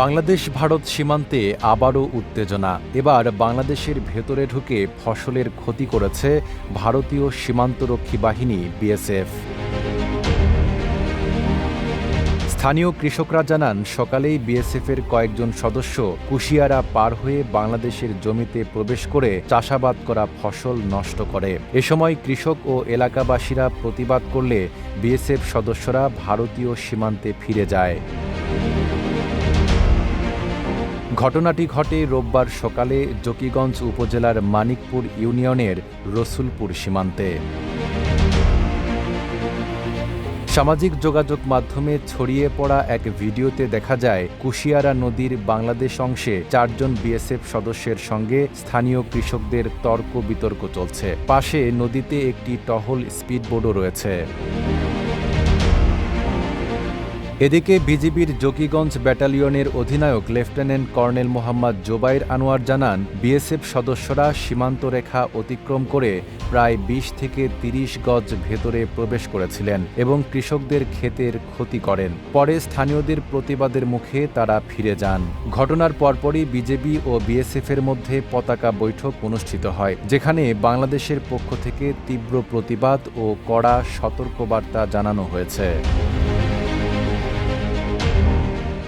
বাংলাদেশ ভারত সীমান্তে আবারও উত্তেজনা। এবার বাংলাদেশের ভেতরে ঢুকে ফসলের ক্ষতি করেছে ভারতীয় সীমান্তরক্ষী বাহিনী, বিএসএফ। স্থানীয় কৃষকরা জানান, সকালেই বিএসএফের কয়েকজন সদস্য কুশিয়ারা পার হয়ে বাংলাদেশের জমিতে প্রবেশ করে চাষাবাদ করা ফসল নষ্ট করে। এ সময় কৃষক ও এলাকাবাসীরা প্রতিবাদ করলে বিএসএফ সদস্যরা ভারতীয় সীমান্তে ফিরে যায়। ঘটনাটি ঘটে রোববার সকালে জকিগঞ্জ উপজেলার মানিকপুর ইউনিয়নের রসুলপুর সীমান্তে। সামাজিক যোগাযোগ মাধ্যমে ছড়িয়ে পড়া এক ভিডিওতে দেখা যায়, কুশিয়ারা নদীর বাংলাদেশ অংশে চারজন বিএসএফ সদস্যের সঙ্গে স্থানীয় কৃষকদের তর্ক বিতর্ক চলছে। পাশে নদীতে একটি টহল স্পিডবোটও রয়েছে। এদিকে বিজিবির জকিগঞ্জ ব্যাটালিয়নের অধিনায়ক লেফটেন্যান্ট কর্নেল মোহাম্মদ জোবাইর আনোয়ার জানান, বিএসএফ সদস্যরা সীমান্ত রেখা অতিক্রম করে প্রায় ২০ থেকে ৩০ গজ ভেতরে প্রবেশ করেছিলেন এবং কৃষকদের ক্ষেতের ক্ষতি করেন। পরে স্থানীয়দের প্রতিবাদের মুখে তারা ফিরে যান। ঘটনার পরপরই বিজেপি ও বিএসএফের মধ্যে পতাকা বৈঠক অনুষ্ঠিত হয়, যেখানে বাংলাদেশের পক্ষ থেকে তীব্র প্রতিবাদ ও কড়া সতর্কবার্তা জানানো হয়েছে।